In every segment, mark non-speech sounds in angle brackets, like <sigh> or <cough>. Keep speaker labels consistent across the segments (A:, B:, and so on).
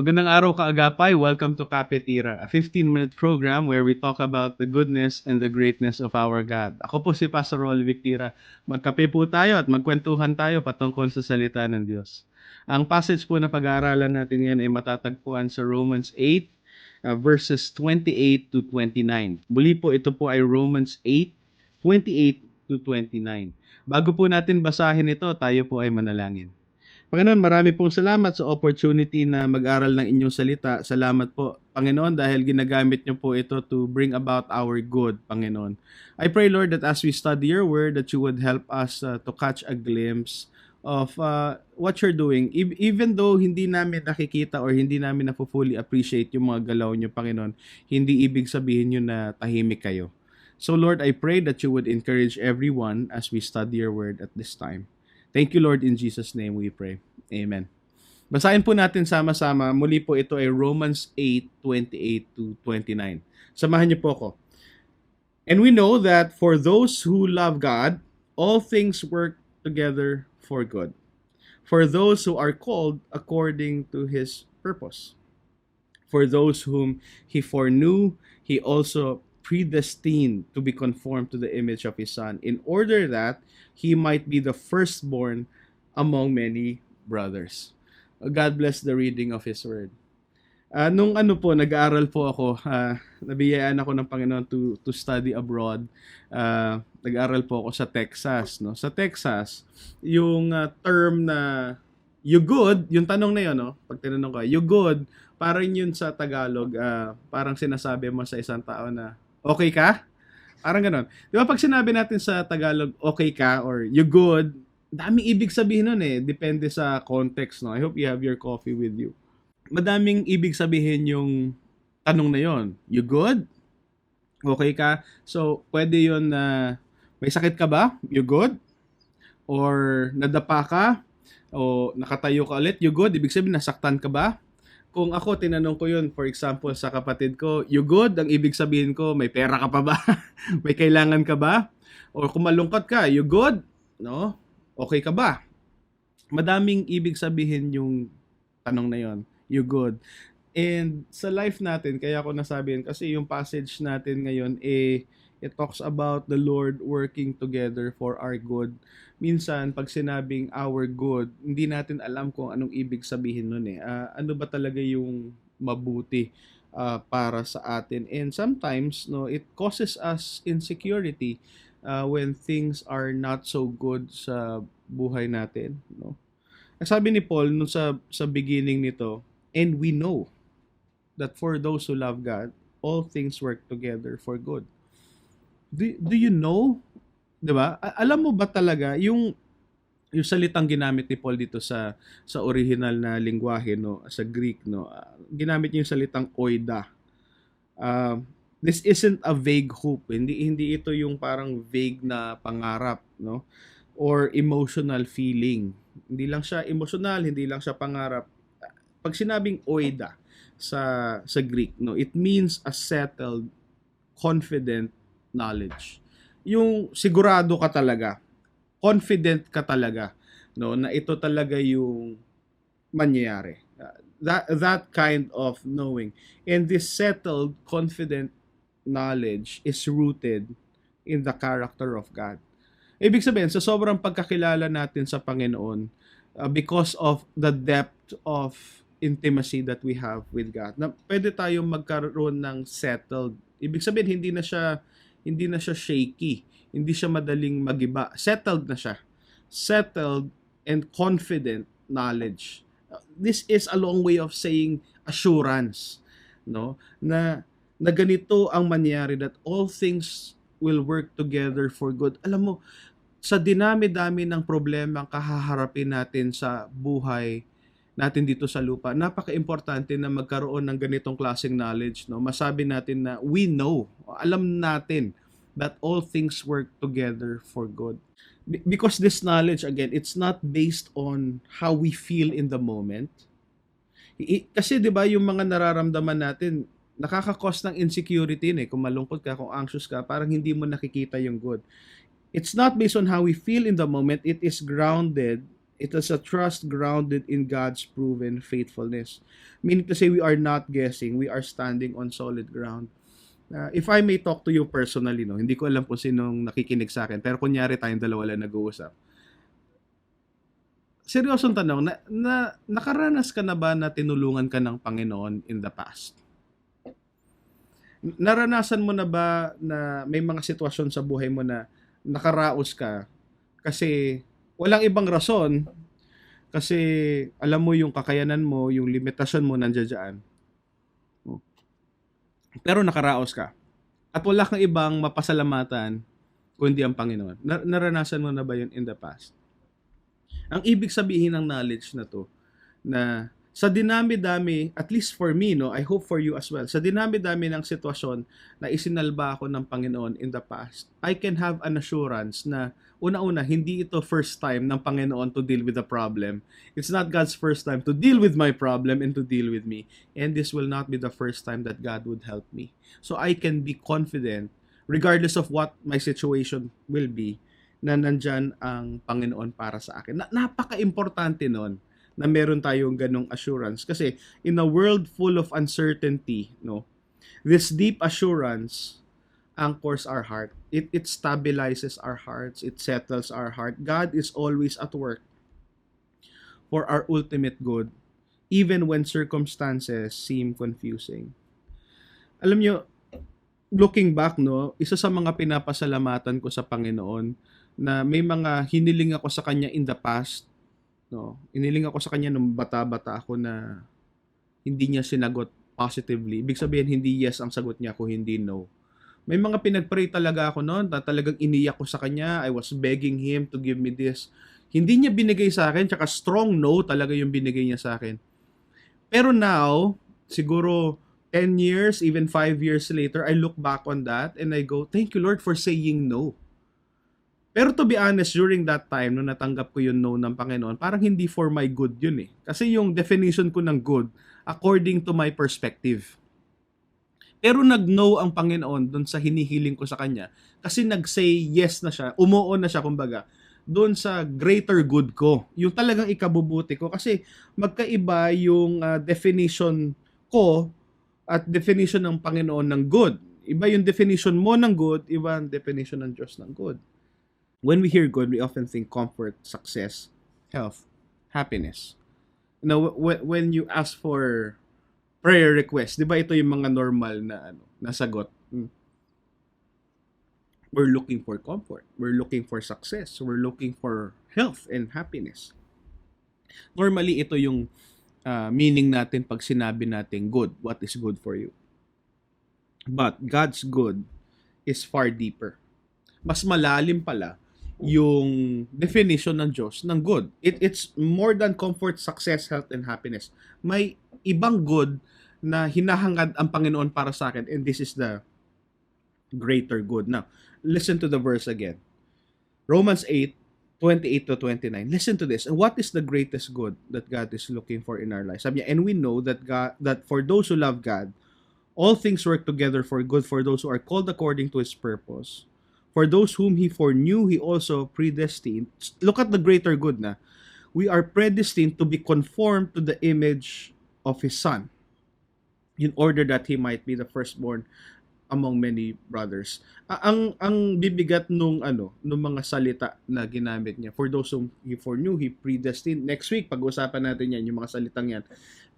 A: Magandang araw kaagapay. Welcome to Kapitira, a 15-minute program where we talk about the goodness and the greatness of our God. Ako po si Pastor Rol Victira. Magkape po tayo at magkwentuhan tayo patungkol sa salita ng Diyos. Ang passage po na pag-aaralan natin ngayon ay matatagpuan sa Romans 8 uh, verses 28 to 29. Muli po ito po ay Romans 8 28 to 29. Bago po natin basahin ito, tayo po ay manalangin. Panginoon, marami pong salamat sa opportunity na mag-aral ng inyong salita. Salamat po, Panginoon, dahil ginagamit niyo po ito to bring about our good, Panginoon. I pray, Lord, that as we study your word, that you would help us uh, to catch a glimpse of uh, what you're doing. Even though hindi namin nakikita or hindi namin na fully appreciate yung mga galaw niyo, Panginoon, hindi ibig sabihin yun na tahimik kayo. So, Lord, I pray that you would encourage everyone as we study your word at this time. Thank you, Lord. In Jesus' name we pray. Amen. Basahin po natin sama-sama. Muli po ito ay Romans 8:28 to 29. Samahan niyo po ako. And we know that for those who love God, all things work together for good. For those who are called according to his purpose. For those whom he foreknew, he also predestined to be conformed to the image of his son in order that he might be the firstborn among many brothers. God bless the reading of his word. Ah, nung ano po, nag-aaral po ako, ah, nabiyayaan ako ng Panginoon to, to study abroad. Ah, nag-aaral po ako sa Texas. No? Sa Texas, yung ah, term na you good, yung tanong na yun, no? pag tinanong ka, you good, parang yun sa Tagalog, ah, parang sinasabi mo sa isang tao na, okay ka? Parang ganon. Di ba pag sinabi natin sa Tagalog, okay ka or you good, daming ibig sabihin nun eh. Depende sa context, no? I hope you have your coffee with you. Madaming ibig sabihin yung tanong na yon. You good? Okay ka? So, pwede yon na may sakit ka ba? You good? Or nadapa ka? O nakatayo ka ulit? You good? Ibig sabihin, nasaktan ka ba? Kung ako, tinanong ko yun, for example, sa kapatid ko, you good? Ang ibig sabihin ko, may pera ka pa ba? <laughs> may kailangan ka ba? Or kung malungkot ka, you good? No? Okay ka ba? Madaming ibig sabihin yung tanong na yon. You good? And sa life natin, kaya ako nasabihin, kasi yung passage natin ngayon, eh, it talks about the Lord working together for our good. Minsan, pag sinabing our good, hindi natin alam kung anong ibig sabihin nun eh. Ah, ano ba talaga yung mabuti ah, para sa atin? And sometimes, no, it causes us insecurity uh, when things are not so good sa buhay natin, no? Sabi ni Paul nung sa sa beginning nito, and we know that for those who love God, all things work together for good. Do, do you know, 'di ba? Alam mo ba talaga yung yung salitang ginamit ni Paul dito sa sa original na lingwahe no, sa Greek no. ah, ginamit niya yung salitang oida. Um, this isn't a vague hope. Hindi hindi ito yung parang vague na pangarap, no? Or emotional feeling. Hindi lang siya emotional, hindi lang siya pangarap. Pag sinabing oida sa sa Greek, no, it means a settled, confident knowledge. Yung sigurado ka talaga, confident ka talaga, no, na ito talaga yung mangyayari. Uh, That that kind of knowing. And this settled, confident knowledge is rooted in the character of God. Ibig sabihin, sa sobrang pagkakilala natin sa Panginoon, uh, because of the depth of intimacy that we have with God, na pwede tayong magkaroon ng settled. Ibig sabihin, hindi na siya hindi na siya shaky, hindi siya madaling magiba. Settled na siya. Settled and confident knowledge. This is a long way of saying assurance, no? Na na ganito ang mangyari that all things will work together for good. Alam mo, sa dinami-dami ng problema ang kahaharapin natin sa buhay natin dito sa lupa, napaka-importante na magkaroon ng ganitong klaseng knowledge. No? Masabi natin na we know, alam natin that all things work together for good. Be- Because this knowledge, again, it's not based on how we feel in the moment. Kasi 'di ba yung mga nararamdaman natin nakaka-cause ng insecurity eh. Kung malungkot ka, kung anxious ka, parang hindi mo nakikita yung good. It's not based on how we feel in the moment. It is grounded It is a trust grounded in God's proven faithfulness. Meaning to say, we are not guessing, we are standing on solid ground. Uh, if I may talk to you personally, no, hindi ko alam kung sinong nakikinig sa akin, pero kunyari tayong dalawa lang nag-uusap. Seryosong tanong, na, na, nakaranas ka na ba na tinulungan ka ng Panginoon in the past? Naranasan mo na ba na may mga sitwasyon sa buhay mo na nakaraos ka kasi walang ibang rason kasi alam mo yung kakayanan mo, yung limitasyon mo nandiyan. Pero nakaraos ka. At wala kang ibang mapasalamatan kundi ang Panginoon. Na- naranasan mo na ba yun in the past? Ang ibig sabihin ng knowledge na to, na sa dinami-dami, at least for me, no, I hope for you as well, sa dinami-dami ng sitwasyon na isinalba ako ng Panginoon in the past, I can have an assurance na una-una, hindi ito first time ng Panginoon to deal with the problem. It's not God's first time to deal with my problem and to deal with me. And this will not be the first time that God would help me. So I can be confident, regardless of what my situation will be, na nandyan ang Panginoon para sa akin. Na, napaka-importante nun na meron tayong ganong assurance. Kasi in a world full of uncertainty, no, this deep assurance anchors our heart. It, it stabilizes our hearts. It settles our heart. God is always at work for our ultimate good, even when circumstances seem confusing. Alam nyo, looking back, no, isa sa mga pinapasalamatan ko sa Panginoon na may mga hiniling ako sa Kanya in the past No, iniling ako sa kanya nung bata-bata ako na hindi niya sinagot positively. Ibig sabihin, hindi yes ang sagot niya kung hindi no. May mga pinagpray talaga ako noon, na talagang iniyak ko sa kanya. I was begging him to give me this. Hindi niya binigay sa akin, tsaka strong no talaga yung binigay niya sa akin. Pero now, siguro 10 years, even 5 years later, I look back on that and I go, thank you Lord for saying no. Pero to be honest, during that time, nung natanggap ko yung no ng Panginoon, parang hindi for my good yun eh. Kasi yung definition ko ng good, according to my perspective. Pero nag-no ang Panginoon doon sa hinihiling ko sa Kanya. Kasi nag-say yes na siya, umuo na siya kumbaga, doon sa greater good ko. Yung talagang ikabubuti ko. Kasi magkaiba yung uh, definition ko at definition ng Panginoon ng good. Iba yung definition mo ng good, iba ang definition ng Diyos ng good. When we hear good, we often think comfort, success, health, happiness. You know, when you ask for prayer request, di ba ito yung mga normal na ano, nasagot? Hmm. We're looking for comfort. We're looking for success. We're looking for health and happiness. Normally, ito yung uh, meaning natin pag sinabi natin good. What is good for you? But God's good is far deeper. Mas malalim pala yung definition ng Diyos ng good. It, it's more than comfort, success, health, and happiness. May ibang good na hinahangad ang Panginoon para sa akin and this is the greater good. Now, listen to the verse again. Romans 8, 28 to 29. Listen to this. And what is the greatest good that God is looking for in our lives? Sabi niya, and we know that God that for those who love God, all things work together for good for those who are called according to his purpose. For those whom he foreknew, he also predestined. Look at the greater good na. We are predestined to be conformed to the image of his son in order that he might be the firstborn among many brothers. ang ang bibigat nung ano, nung mga salita na ginamit niya. For those whom he foreknew, he predestined. Next week pag-usapan natin 'yan, yung mga salitang 'yan.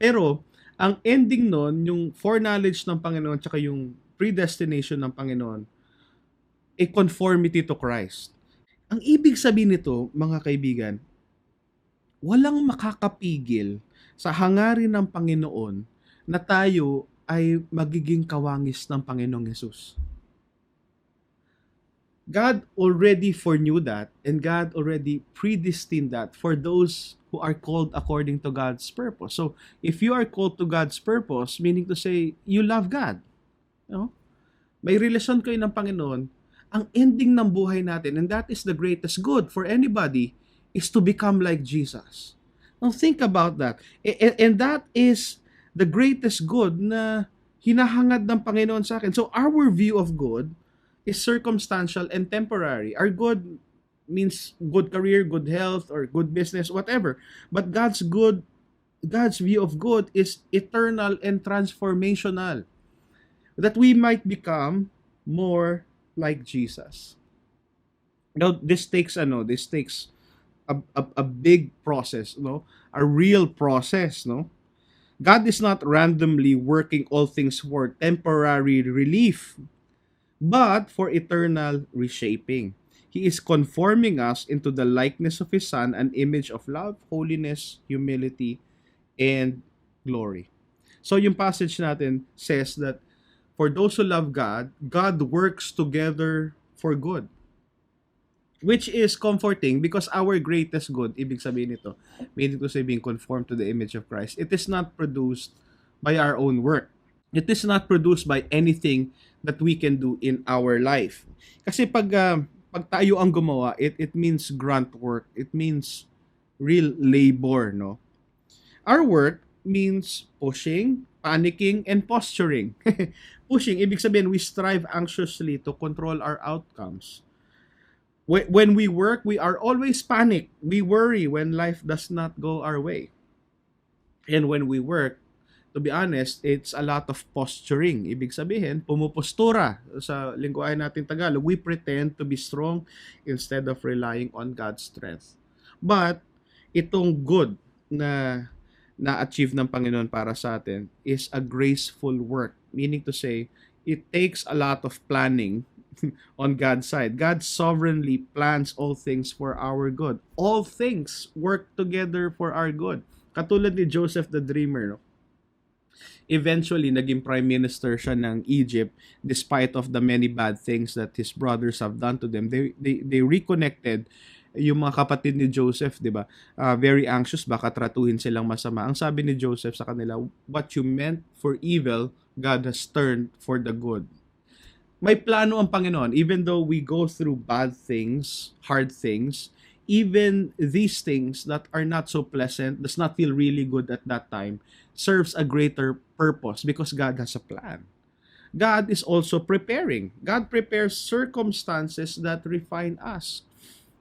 A: Pero ang ending nun, yung foreknowledge ng Panginoon tsaka yung predestination ng Panginoon, a conformity to Christ. Ang ibig sabihin nito, mga kaibigan, walang makakapigil sa hangarin ng Panginoon na tayo ay magiging kawangis ng Panginoong Yesus. God already foreknew that and God already predestined that for those who are called according to God's purpose. So, if you are called to God's purpose, meaning to say, you love God. You know? May relasyon kayo ng Panginoon, ang ending ng buhay natin, and that is the greatest good for anybody, is to become like Jesus. Now think about that. And, and that is the greatest good na hinahangad ng Panginoon sa akin. So our view of good is circumstantial and temporary. Our good means good career, good health, or good business, whatever. But God's good, God's view of good is eternal and transformational. That we might become more like Jesus. Now, this takes ano, this takes a, a, a big process, no? A real process, no? God is not randomly working all things for temporary relief, but for eternal reshaping. He is conforming us into the likeness of His Son, an image of love, holiness, humility, and glory. So yung passage natin says that for those who love God, God works together for good. Which is comforting because our greatest good, ibig sabihin nito, meaning to say being conformed to the image of Christ, it is not produced by our own work. It is not produced by anything that we can do in our life. Kasi pag, uh, pag tayo ang gumawa, it, it means grunt work. It means real labor, no? Our work means pushing, panicking, and posturing. <laughs> pushing, ibig sabihin, we strive anxiously to control our outcomes when we work, we are always panic. We worry when life does not go our way. And when we work, to be honest, it's a lot of posturing. Ibig sabihin, pumupostura. Sa lingwahe natin Tagalog, we pretend to be strong instead of relying on God's strength. But, itong good na na-achieve ng Panginoon para sa atin is a graceful work. Meaning to say, it takes a lot of planning <laughs> on God's side. God sovereignly plans all things for our good. All things work together for our good. Katulad ni Joseph the Dreamer, no? Eventually, naging prime minister siya ng Egypt despite of the many bad things that his brothers have done to them. They, they, they reconnected yung mga kapatid ni Joseph, 'di ba? Uh, very anxious baka tratuhin silang masama. Ang sabi ni Joseph sa kanila, what you meant for evil, God has turned for the good may plano ang Panginoon. Even though we go through bad things, hard things, even these things that are not so pleasant, does not feel really good at that time, serves a greater purpose because God has a plan. God is also preparing. God prepares circumstances that refine us.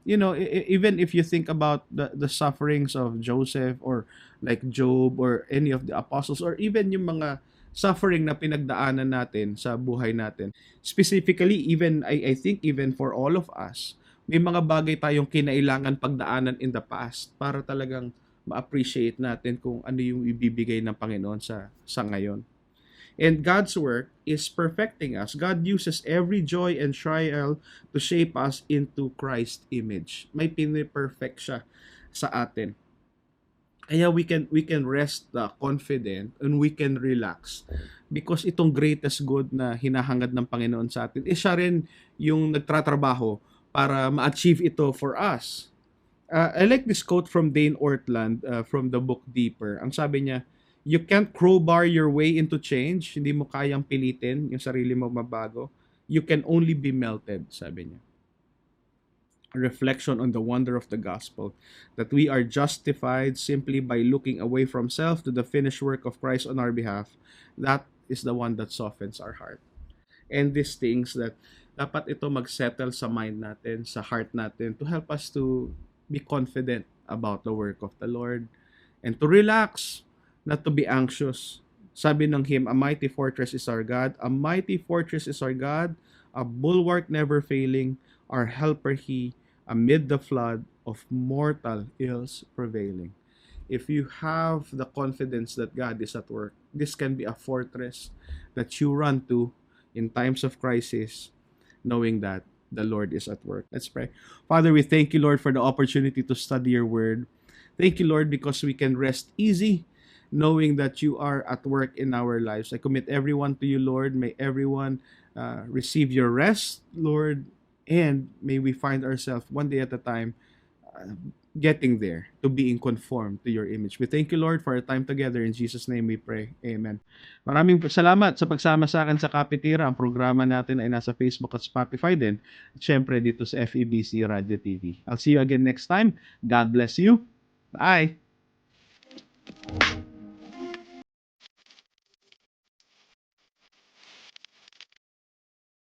A: You know, even if you think about the, the sufferings of Joseph or like Job or any of the apostles or even yung mga suffering na pinagdaanan natin sa buhay natin. Specifically, even I, I think even for all of us, may mga bagay tayong kinailangan pagdaanan in the past para talagang ma-appreciate natin kung ano yung ibibigay ng Panginoon sa sa ngayon. And God's work is perfecting us. God uses every joy and trial to shape us into Christ image. May piniperfect siya sa atin. Kaya we can we can rest uh, confident and we can relax because itong greatest good na hinahangad ng Panginoon sa atin, eh siya rin yung nagtratrabaho para ma-achieve ito for us. Uh, I like this quote from Dane Ortland uh, from the book Deeper. Ang sabi niya, you can't crowbar your way into change. Hindi mo kayang pilitin yung sarili mo mabago. You can only be melted, sabi niya reflection on the wonder of the gospel, that we are justified simply by looking away from self to the finished work of Christ on our behalf, that is the one that softens our heart. And these things that dapat ito mag-settle sa mind natin, sa heart natin, to help us to be confident about the work of the Lord and to relax, not to be anxious. Sabi ng hymn, A mighty fortress is our God, a mighty fortress is our God, a bulwark never failing, our helper He, amid the flood of mortal ills prevailing. If you have the confidence that God is at work, this can be a fortress that you run to in times of crisis, knowing that the Lord is at work. Let's pray. Father, we thank you, Lord, for the opportunity to study your word. Thank you, Lord, because we can rest easy knowing that you are at work in our lives. I commit everyone to you, Lord. May everyone uh, receive your rest, Lord, and may we find ourselves one day at a time uh, getting there to being conformed to your image. We thank you, Lord, for our time together. In Jesus' name we pray. Amen. Maraming salamat sa pagsama sa akin sa Kapitira. Ang programa natin ay nasa Facebook at Spotify din. At syempre dito sa FEBC Radio TV. I'll see you again next time. God bless you. Bye!